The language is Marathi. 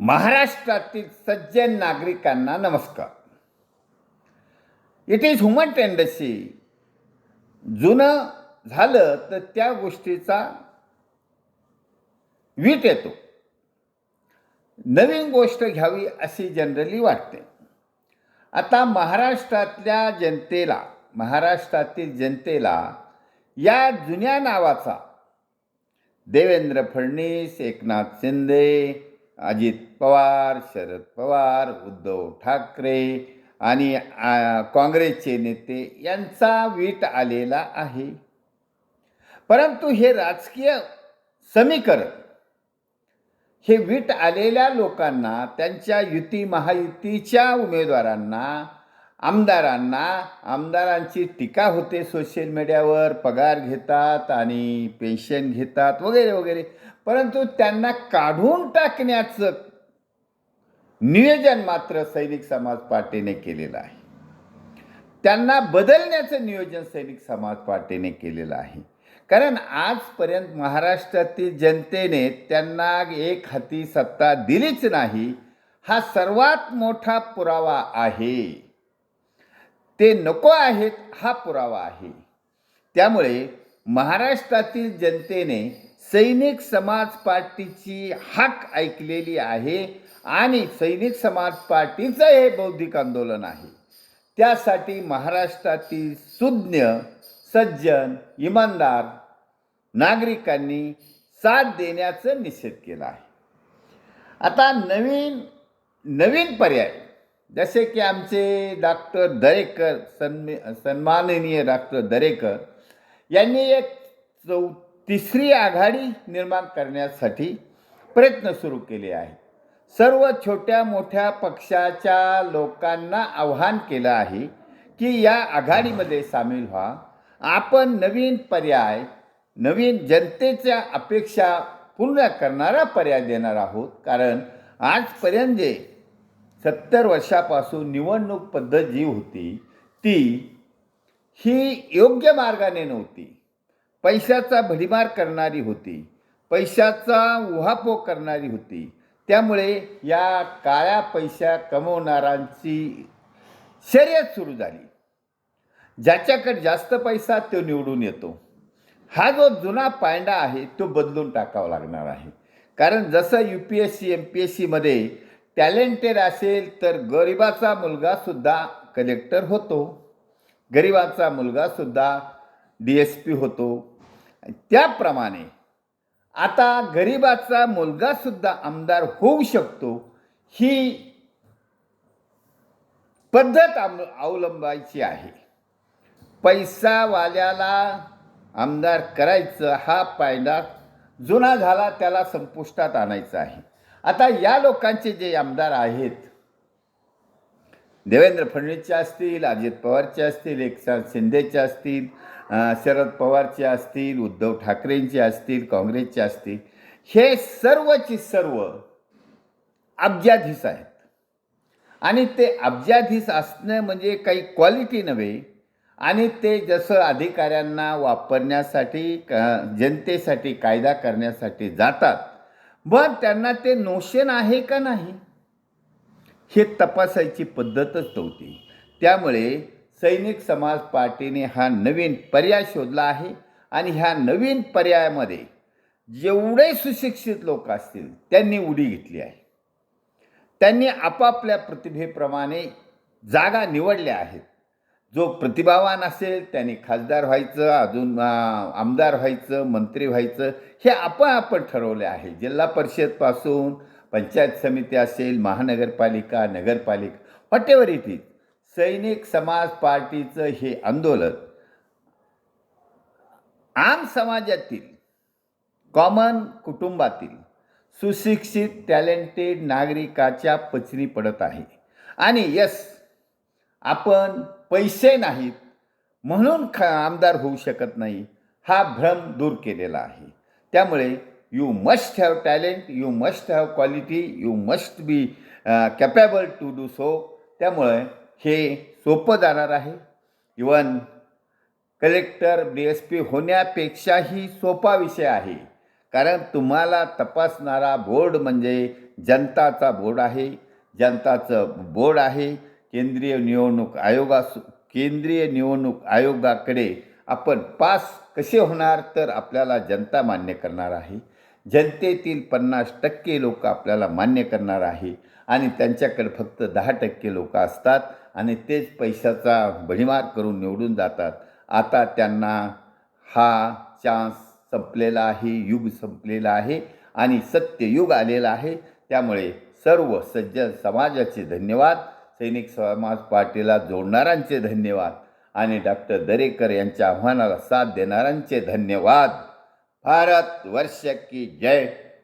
महाराष्ट्रातील सज्जन नागरिकांना नमस्कार. इट इज ह्युमन टेंडसी जुनं झालं तर त्या गोष्टीचा वीट येतो. नवीन गोष्ट घ्यावी अशी जनरली वाटते. आता महाराष्ट्रातल्या जनतेला महाराष्ट्रातील जनतेला या जुन्या नावाचा देवेंद्र फडणीस एकनाथ शिंदे अजित पवार शरद पवार उद्धव ठाकरे आणि काँग्रेसचे नेते यांचा वीट आलेला आहे. परंतु हे राजकीय समीकरण हे वीट आलेल्या लोकांना त्यांच्या युती महायुतीच्या उमेदवारांना आमदारांना आमदारांची टीका होते सोशल मीडियावर पगार घेतात आणि पेन्शन घेतात वगैरे वगैरे. परंतु त्यांना काढून टाकण्याचं नियोजन मात्र सैनिक समाज पार्टीने केलेलं आहे. त्यांना बदलण्याचं नियोजन सैनिक समाज पार्टीने केलेलं आहे. कारण आजपर्यंत महाराष्ट्रातील जनतेने त्यांना एक हाती सत्ता दिलीच नाही. हा सर्वात मोठा पुरावा आहे. ते नको आहेत हा पुरावा आहे. त्यामुळे महाराष्ट्रातील जनतेने सैनिक समाज पार्टीची हाक ऐकलेली आहे आणि सैनिक समाज पार्टीचं हे बौद्धिक आंदोलन आहे. त्यासाठी महाराष्ट्रातील सुज्ञ सज्जन इमानदार नागरिकांनी साथ देण्याचं निषेध केला आहे. आता नवीन नवीन पर्याय जसे की आमचे डॉक्टर दरेकर सन्मे सन्माननीय डॉक्टर दरेकर यांनी एक चौ तिसरी आघाडी निर्माण करण्यासाठी प्रयत्न सुरू केले आहे सर्व छोट्या मोठ्या पक्षाच्या लोकांना आव्हान केलं आहे की या आघाडीमध्ये सामील व्हा. आपण नवीन पर्याय नवीन जनतेच्या अपेक्षा पूर्ण करणारा पर्याय देणार आहोत. कारण आजपर्यंत जे सत्तर वर्षापासून निवडणूक पद्धत जी होती ती ही योग्य मार्गाने नव्हती. पैशाचा भडीमार करणारी होती. पैशाचा उहापो करणारी होती. त्यामुळे या काळ्या पैसा कमवणाऱ्यांची शर्यत सुरू झाली. ज्याच्याकडे जास्त पैसा तो निवडून येतो. हा जो जुना पायंडा आहे तो बदलून टाकावा लागणार आहे. कारण जसं U P S C M P S सीमध्ये टॅलेंटेड असेल तर गरिबाचा मुलगासुद्धा कलेक्टर होतो. गरिबाचा मुलगासुद्धा डी एस पी होतो. त्याप्रमाणे आता गरिबाचा मुलगासुद्धा आमदार होऊ शकतो. ही पद्धत आम अवलंबायची आहे. पैसावाल्याला आमदार करायचं हा पायंडा जुना झाला त्याला संपुष्टात आणायचा आहे. आता या लोकांचे जे आमदार आहेत देवेंद्र फडणवीसचे असतील अजित पवारचे असतील एकनाथ शिंदेचे असतील शरद पवारचे असतील उद्धव ठाकरेंचे असतील काँग्रेसचे असतील हे सर्वची सर्व अब्जाधीश आहेत. आणि ते अब्जाधीश असणं म्हणजे काही क्वालिटी नव्हे. आणि ते जसं अधिकाऱ्यांना वापरण्यासाठी क- जनतेसाठी कायदा करण्यासाठी जातात पण त्यांना ते नोशन आहे का नाही हे तपासायची पद्धतच नव्हती. त्यामुळे सैनिक समाज पार्टीने हा नवीन पर्याय शोधला आहे आणि ह्या नवीन पर्यायामध्ये जेवढे सुशिक्षित लोक असतील त्यांनी उडी घेतली आहे. त्यांनी आपापल्या प्रतिभेप्रमाणे जागा निवडल्या आहेत. जो प्रतिभावान असेल त्यांनी खासदार व्हायचं अजून आमदार व्हायचं मंत्री व्हायचं हे आपण आपण ठरवले आहे. जिल्हा परिषदपासून पंचायत समिती असेल महानगरपालिका नगरपालिका व्हॉट एव्हर इट इज सैनिक समाज पार्टीचं हे आंदोलन आम समाजातील कॉमन कुटुंबातील सुशिक्षित टॅलेंटेड नागरिकाच्या पचनी पडत आहे. आणि यस आपण पैसे नाहीत म्हणून ख आमदार होऊ शकत नाही हा भ्रम दूर केलेला आहे. त्यामुळे you must have talent you must have quality you must be capable to do so त्यामुळे हे सोपं जाणार आहे. Even collector D S P होण्यापेक्षाही सोपा विषय आहे. कारण तुम्हाला तपासणारा बोर्ड म्हणजे जनताचा बोर्ड आहे. जनताचं बोर्ड आहे. केंद्रीय निवडणूक आयोगास केंद्रीय निवडणूक आयोगाकडे आपण पास कसे होणार तर आपल्याला जनता मान्य करणार आहे. जनतेतील पन्नास टक्के लोक आपल्याला मान्य करणार आहे. आणि त्यांच्याकडे फक्त दहा टक्के लोक असतात आणि तेच पैशाचा भडीमार करून निवडून जातात. आता त्यांना हा चान्स संपलेला आहे युग संपलेला आहे आणि सत्ययुग आलेलं आहे. त्यामुळे सर्व सज्जन समाजाचे धन्यवाद सैनिक समाज पार्टीला जोडणाऱ्यांचे धन्यवाद आणि डॉक्टर दरेकर यांच्या आव्हानाला साथ देणाऱ्यांचे धन्यवाद. भारत वर्ष की जय!